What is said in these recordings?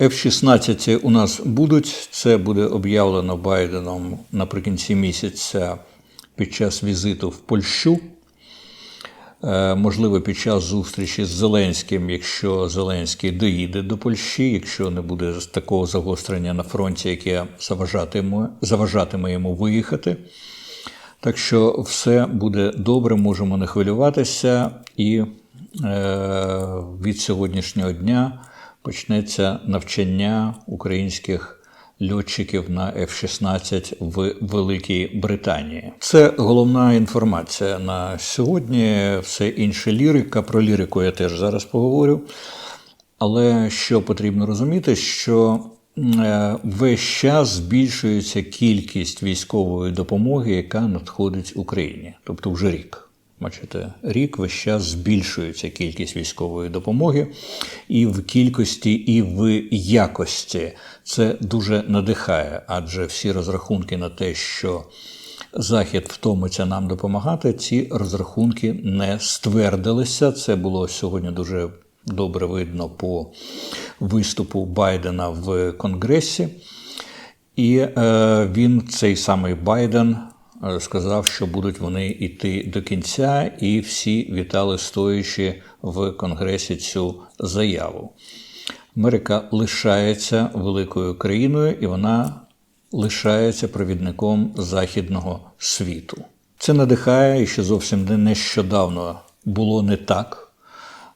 F-16 у нас будуть. Це буде об'явлено Байденом наприкінці місяця під час візиту в Польщу. Е, Можливо, під час зустрічі з Зеленським, якщо Зеленський доїде до Польщі, якщо не буде такого загострення на фронті, яке заважатиме, заважатиме йому виїхати. Так що все буде добре, можемо не хвилюватися, і е, від сьогоднішнього дня почнеться навчання українських льотчиків на F-16 в Великій Британії. Це головна інформація на сьогодні. Все інше лірика. Про лірику я теж зараз поговорю. Але що потрібно розуміти, що е, весь час збільшується кількість військової допомоги, яка надходить Україні, тобто вже рік. Бачите, рік весь час збільшується кількість військової допомоги і в кількості, і в якості. Це дуже надихає, адже всі розрахунки на те, що Захід втомиться нам допомагати, ці розрахунки не ствердилися. Це було сьогодні дуже добре видно по виступу Байдена в Конгресі. І е, він, цей самий Байден, сказав, що будуть вони йти до кінця, і всі вітали стоячи в Конгресі цю заяву. Америка лишається великою країною, і вона лишається провідником західного світу. Це надихає і ще зовсім не нещодавно було не так.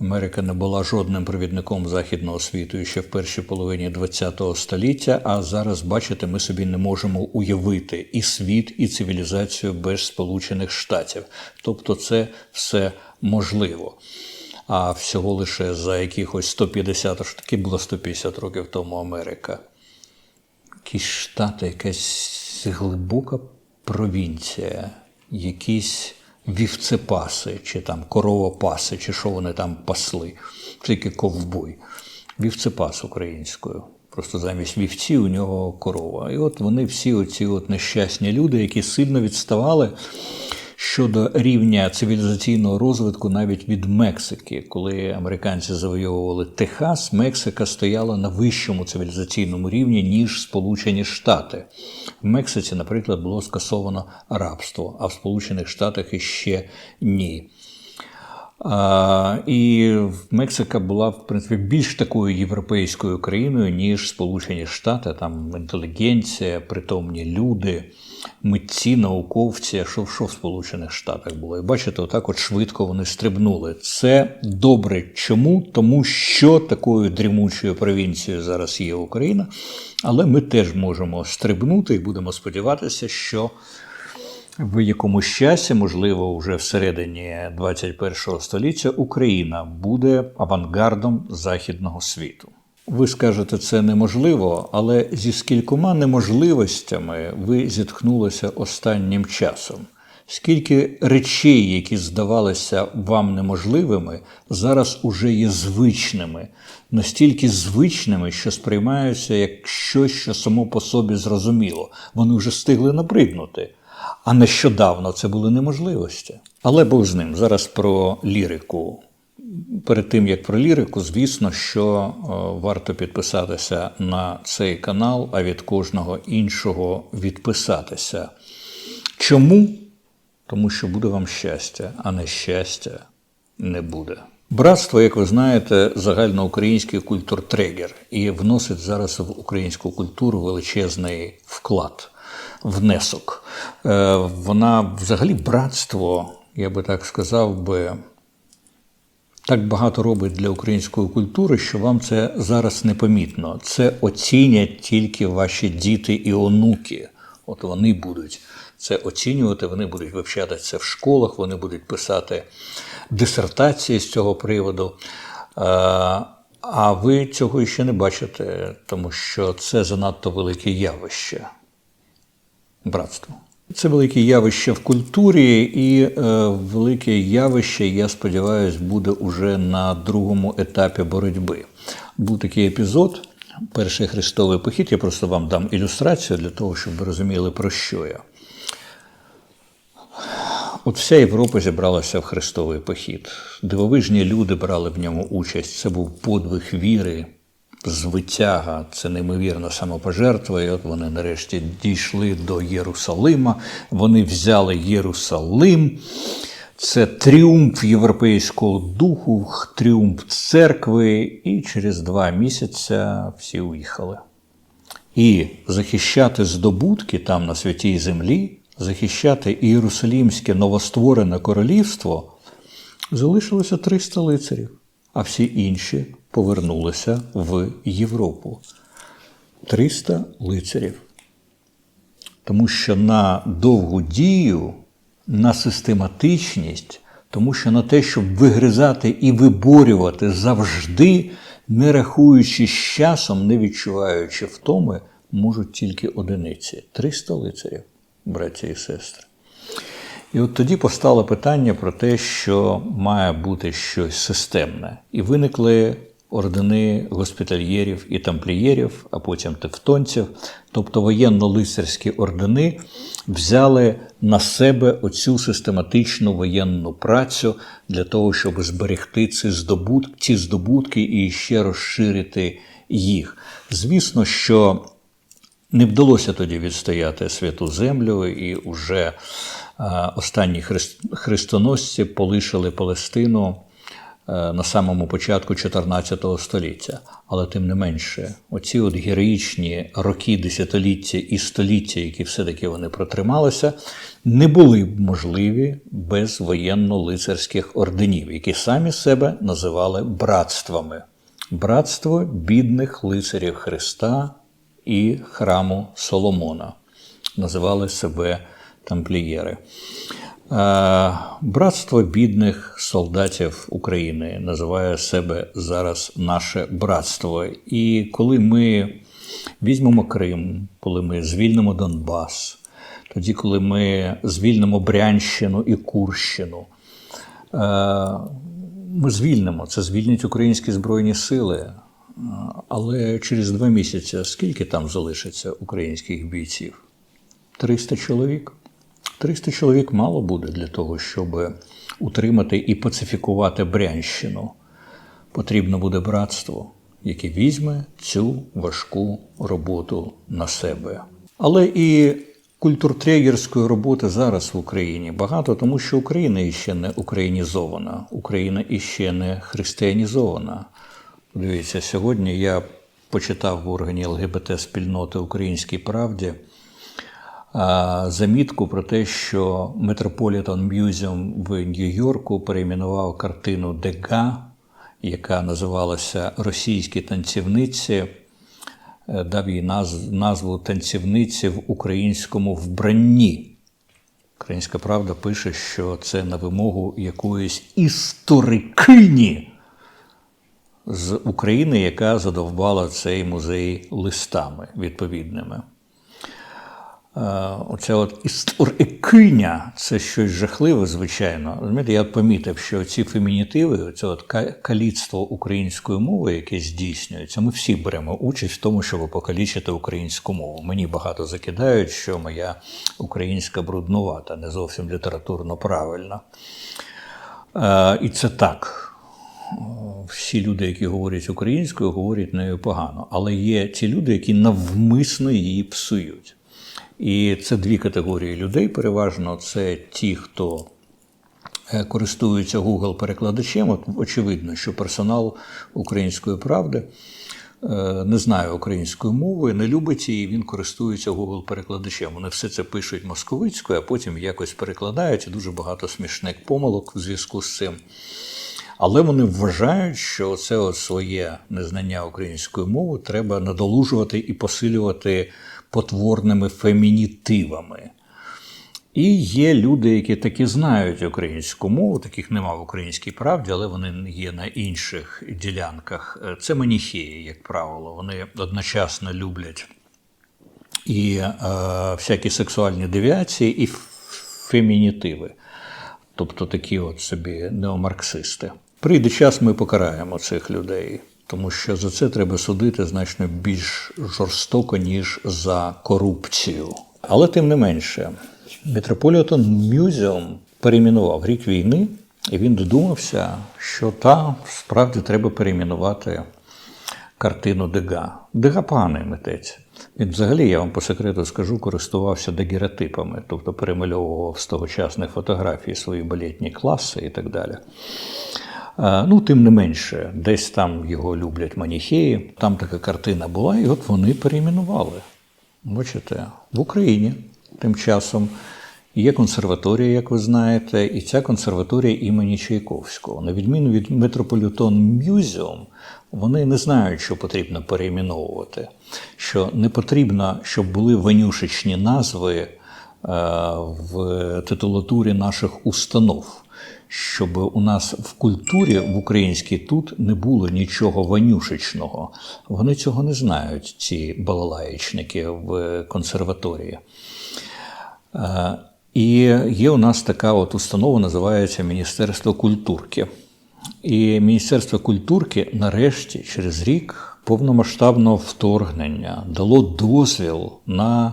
Америка не була жодним провідником західного світу ще в першій половині ХХ століття. А зараз, бачите, ми собі не можемо уявити і світ, і цивілізацію без Сполучених Штатів. Тобто, це все можливо. А всього лише за якихось 150, аж таки було 150 років тому Америка. Якісь штати, якась глибока провінція, якісь вівцепаси, чи там коровопаси, чи що вони там пасли, тільки ковбой. Вівцепас українською. Просто замість вівці у нього корова. І от вони всі оці от нещасні люди, які сильно відставали щодо рівня цивілізаційного розвитку навіть від Мексики. Коли американці завойовували Техас, Мексика стояла на вищому цивілізаційному рівні, ніж Сполучені Штати. В Мексиці, наприклад, було скасовано рабство, а в Сполучених Штатах іще ні. І Мексика була, в принципі, більш такою європейською країною, ніж Сполучені Штати, там інтелігенція, притомні люди, митці, науковці, що, що в Сполучених Штатах було. І бачите, отак от швидко вони стрибнули. Це добре. Чому? Тому що такою дрімучою провінцією зараз є Україна, але ми теж можемо стрибнути і будемо сподіватися, що в якомусь часі, можливо, вже всередині 21 століття, Україна буде авангардом західного світу. Ви скажете, це неможливо, але зі скількома неможливостями ви зіткнулися останнім часом. Скільки речей, які здавалися вам неможливими, зараз уже є звичними, настільки звичними, що сприймаються як щось, що само по собі зрозуміло. Вони вже встигли набриднути. А нещодавно це були неможливості. Але Бог з ним. Зараз про лірику. Перед тим як про лірику, звісно, що варто підписатися на цей канал, а від кожного іншого відписатися. Чому? Тому що буде вам щастя, а нещастя не буде. Братство, як ви знаєте, загальноукраїнський культуртрегер і вносить зараз в українську культуру величезний вклад внесок. Е, вона взагалі братство, я би так сказав би, так багато робить для української культури, що вам це зараз непомітно. Це оцінять тільки ваші діти і онуки. От вони будуть це оцінювати, вони будуть вивчати це в школах, вони будуть писати дисертації з цього приводу. Е, а ви цього ще не бачите, тому що це занадто велике явище братство. Це велике явище в культурі, і е, велике явище, я сподіваюся, буде уже на другому етапі боротьби. Був такий епізод, перший хрестовий похід. Я просто вам дам ілюстрацію для того, щоб ви розуміли, про що я. От вся Європа зібралася в хрестовий похід. Дивовижні люди брали в ньому участь. Це був подвиг віри звитяга, це неймовірна самопожертва. І от вони нарешті дійшли до Єрусалима. Вони взяли Єрусалим. Це тріумф європейського духу, тріумф церкви, і через два місяці всі уїхали. І захищати здобутки там на святій землі, захищати Ієрусалімське новостворене королівство залишилося 300 лицарів, а всі інші повернулися в Європу. 300 лицарів. Тому що на довгу дію, на систематичність, тому що на те, щоб вигризати і виборювати завжди, не рахуючи часом, не відчуваючи втоми, можуть тільки одиниці 300 лицарів, браті і сестри. І от тоді постало питання про те, що має бути щось системне. І виникли ордени госпітальєрів і тамплієрів, а потім тевтонців, тобто воєнно-лицарські ордени взяли на себе оцю систематичну воєнну працю для того, щоб зберегти ці здобутки, ці здобутки і ще розширити їх. Звісно, що не вдалося тоді відстояти святу землю, і уже останні хрестоносці полишили Палестину на самому початку 14 століття. Але тим не менше, оці от героїчні роки, десятиліття і століття, які все-таки вони протрималися, не були б можливі без воєнно-лицарських орденів, які самі себе називали братствами. Братство бідних лицарів Христа і храму Соломона. Називали себе тамплієри. Е, Братство бідних солдатів України називає себе зараз наше братство. І коли ми візьмемо Крим, коли ми звільнимо Донбас, тоді, коли ми звільнимо Брянщину і Курщину, е, ми звільнимо це, звільнять українські збройні сили. Але через два місяці скільки там залишиться українських бійців? 300 чоловік. 300 чоловік мало буде для того, щоб утримати і пацифікувати Брянщину. Потрібно буде братство, яке візьме цю важку роботу на себе. Але і культуртрегерської роботи зараз в Україні багато, тому що Україна іще не українізована, Україна іще не християнізована. Дивіться, сьогодні я почитав в органі ЛГБТ спільноти Українській правді замітку про те, що Metropolitan Museum в Нью-Йорку перейменував картину Дега, яка називалася Російські танцівниці, е, дав їй назву танцівниці в українському вбранні. Українська правда пише, що це на вимогу якоїсь історикині з України, яка задовбала цей музей листами відповідними. Е, Оця от історикиня це щось жахливе, звичайно. Розумієте, я помітив, що ці фемінітиви, це от каліцтво української мови, яке здійснюється, ми всі беремо участь в тому, щоб покалічити українську мову. Мені багато закидають, що моя українська бруднувата, не зовсім літературно правильна. Е, І це так всі люди, які говорять українською, говорять нею погано. Але є ті люди, які навмисно її псують. І це дві категорії людей. Переважно це ті, хто е, користуються Google-перекладачем. От очевидно, що персонал української правди е, не знає української мови, не любить її, він користується Google-перекладачем. Вони все це пишуть московицькою, а потім якось перекладають, дуже багато смішних помилок в зв'язку з цим. Але вони вважають, що це своє незнання української мови треба надолужувати і посилювати потворними фемінітивами. І є люди, які таки знають українську мову, таких нема в українській правді, але вони є на інших ділянках. Це маніхеї, як правило. Вони одночасно люблять і е, всякі сексуальні девіації, і фемінітиви. Тобто такі от собі неомарксисти. Прийде час, ми покараємо цих людей, тому що за це треба судити значно більш жорстоко, ніж за корупцію. Але тим не менше, Metropolitan Museum перейменував рік війни, і він додумався, що та справді треба перейменувати картину Дега. Дега поганий митець. Він взагалі, я вам по секрету скажу, користувався дагеротипами, тобто перемальовував з тогочасних фотографій свої балетні класи і так далі. Е, Ну, тим не менше, десь там його люблять маніхеї. Там така картина була, і от вони перейменували. Бачите, в Україні тим часом є консерваторія, як ви знаєте, і ця консерваторія імені Чайковського. На відміну від Metropolitan Museum, вони не знають, що потрібно перейменовувати, що не потрібно, щоб були ванюшечні назви е, в титулатурі наших установ. Щоб у нас в культурі в українській тут не було нічого ванюшечного. Вони цього не знають, ці балалаєчники в консерваторії. Е, І є у нас така от установа, називається Міністерство культурки. І Міністерство культурки нарешті через рік повномасштабного вторгнення дало дозвіл на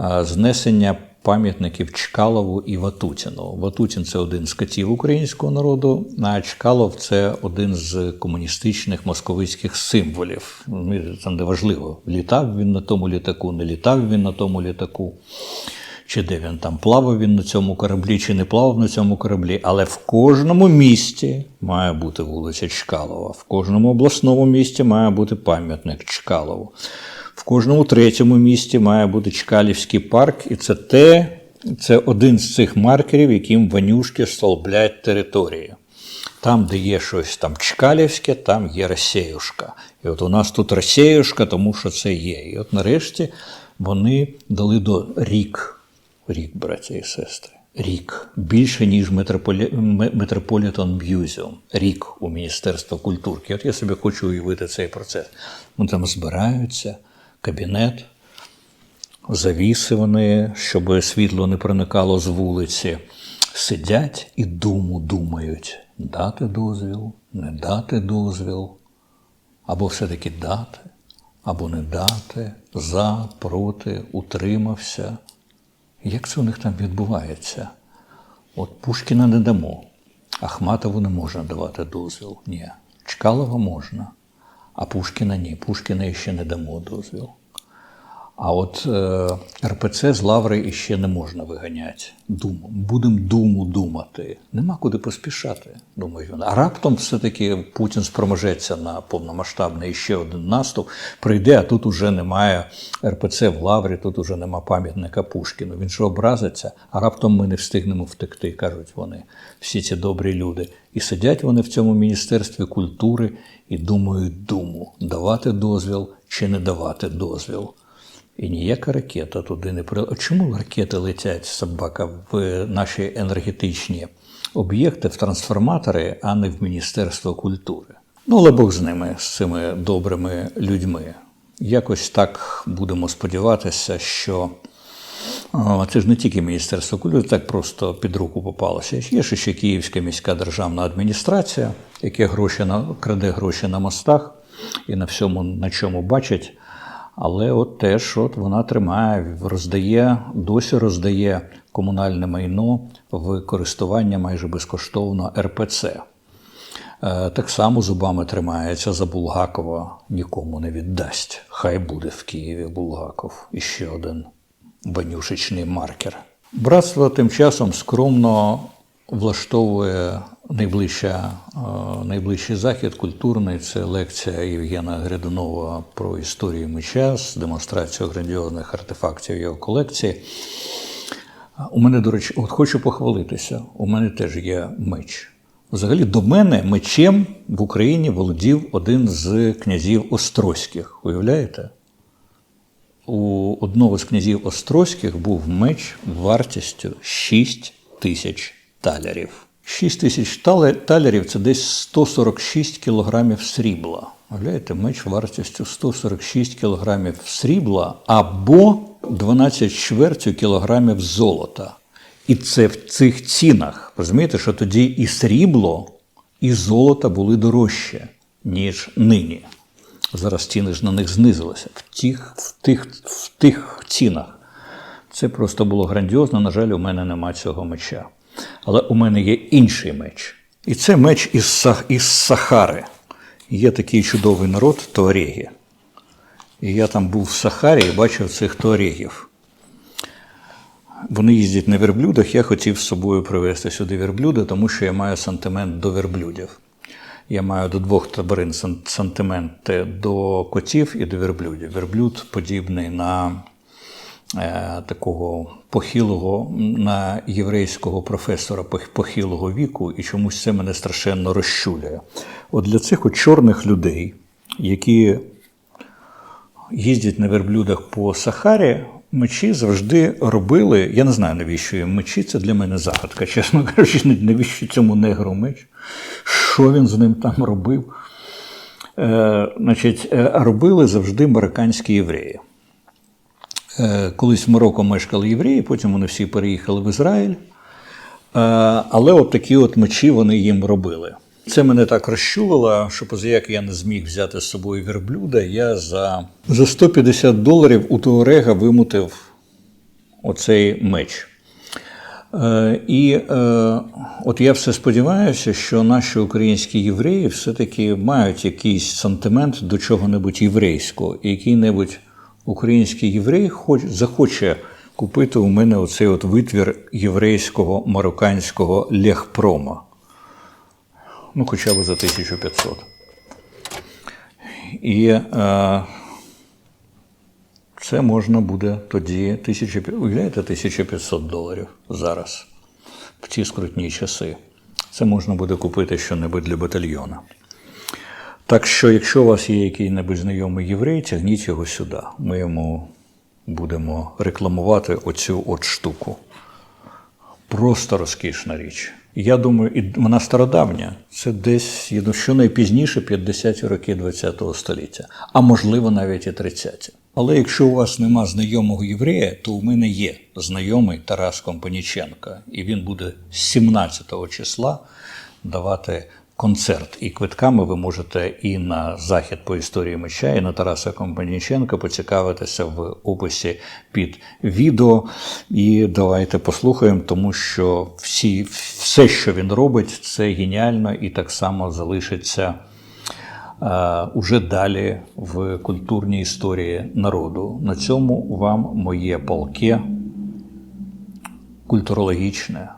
е, знесення пам'ятників Чкалову і Ватутіну. Ватутін це один з катів українського народу, а Чкалов це один з комуністичних московицьких символів. Ну, Це не важливо, літав він на тому літаку, не літав він на тому літаку чи де він там плавав він на цьому кораблі, чи не плавав на цьому кораблі. Але в кожному місті має бути вулиця Чкалова, в кожному обласному місті має бути пам'ятник Чкалову. В кожному третьому місті має бути Чкалівський парк, і це те, це один з цих маркерів, яким ванюшки столблять території. Там, де є щось там Чкалівське, там є Росіюшка. І от у нас тут Росіюшка, тому що це є. І от нарешті вони дали до рік. Рік, браття і сестри. Рік. Більше, ніж Метрополі... Metropolitan Museum. Рік у Міністерства культурки. От я собі хочу уявити цей процес. Вони там збираються, кабінет, завіси вони, щоб світло не проникало з вулиці. Сидять і думу думають, дати дозвіл, не дати дозвіл, або все-таки дати, або не дати, за, проти, утримався. Як це у них там відбувається? От Пушкіна не дамо, Ахматову не можна давати дозвіл. Ні. Чкалова можна, а Пушкіна ні. Пушкіна ще не дамо дозвіл. А от е, РПЦ з Лаври іще не можна виганяти. Думу. Будемо думу думати. Нема куди поспішати, думаю. А раптом все-таки Путін спроможеться на повномасштабний ще один наступ, прийде, а тут уже немає РПЦ в Лаврі, тут уже нема пам'ятника Пушкіну. Він же образиться, а раптом ми не встигнемо втекти, кажуть вони, всі ці добрі люди. І сидять вони в цьому міністерстві культури і думають думу, давати дозвіл чи не давати дозвіл. І ніяка ракета туди не при... Чому ракети летять собака в наші енергетичні об'єкти, в трансформатори, а не в Міністерство культури? Ну, але Бог з ними, з цими добрими людьми. Якось так будемо сподіватися, що це ж не тільки Міністерство культури, так просто під руку попалося. Є ж ще Київська міська державна адміністрація, яка гроші на краде гроші на мостах і на всьому, на чому бачить. Але от теж от вона тримає, роздає, досі роздає комунальне майно в користування майже безкоштовно РПЦ. Е, Так само зубами тримається за Булгакова, нікому не віддасть. Хай буде в Києві Булгаков. І ще один банюшечний маркер. Братство тим часом скромно влаштовує найближча, е, найближчий захід культурний це лекція Євгена Грядунова про історію меча з демонстрацією грандіозних артефактів його колекції. У мене, до речі, от хочу похвалитися. У мене теж є меч. Взагалі, до мене мечем в Україні володів один з князів Острозьких. Уявляєте? У одного з князів Острозьких був меч вартістю 6 тисяч талерів. 6 тисяч талерів це десь 146 кілограмів срібла. Уявляєте, меч вартістю 146 кілограмів срібла або 12 чвертю кілограмів золота. І це в цих цінах. Розумієте, що тоді і срібло, і золото були дорожче, ніж нині. Зараз ціни ж на них знизилися. В тих, в тих, в тих цінах. Це просто було грандіозно. На жаль, у мене нема цього меча. Але у мене є інший меч. І це меч із, із Сахари. Є такий чудовий народ туареги. І я там був в Сахарі і бачив цих туарегів. Вони їздять на верблюдах. Я хотів з собою привезти сюди верблюда, тому що я маю сантимент до верблюдів. Я маю до двох таборин сан- сантименти до котів і до верблюдів. Верблюд подібний на такого похилого, на єврейського професора похилого віку, і чомусь це мене страшенно розчулює. От для цих от чорних людей, які їздять на верблюдах по Сахарі, мечі завжди робили. Я не знаю, навіщо їм мечі, це для мене загадка, чесно кажучи, навіщо цьому негру меч? Що він з ним там робив? Е, значить, е, робили завжди марокканські євреї. Е, Колись в Марокко мешкали євреї, потім вони всі переїхали в Ізраїль. Е, Але от такі от мечі вони їм робили. Це мене так розчулило, що позаяк я не зміг взяти з собою верблюда, я за, за 150 доларів у Туарега вимутив оцей меч. Е, І е, от я все сподіваюся, що наші українські євреї все-таки мають якийсь сантимент до чого-небудь єврейського, який-небудь український єврей хоч, захоче купити у мене оцей от витвір єврейського марокканського легпрома. Ну, хоча б за 1500. І е, це можна буде тоді 1500, уявляєте, 1500 доларів зараз в ці скрутні часи. Це можна буде купити щонебудь для батальйона. Так що, якщо у вас є який-небудь знайомий єврей, тягніть його сюди. Ми йому будемо рекламувати оцю от штуку. Просто розкішна річ. Я думаю, і вона стародавня. Це десь що найпізніше 50-ті роки ХХ століття, а можливо навіть і 30-ті. Але якщо у вас нема знайомого єврея, то у мене є знайомий Тарас Компаніченко, і він буде 17 го числа давати концерт. І квитками ви можете і на захід по історії меча, і на Тараса Компаніченка поцікавитися в описі під відео. І давайте послухаємо, тому що всі, все, що він робить, це геніально і так само залишиться е, уже далі в культурній історії народу. На цьому вам моє полке культурологічне,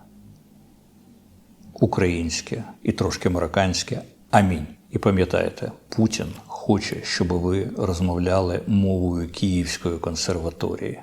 українське і трошки марокканське. Амінь. І пам'ятаєте, Путін хоче, щоб ви розмовляли мовою Київської консерваторії.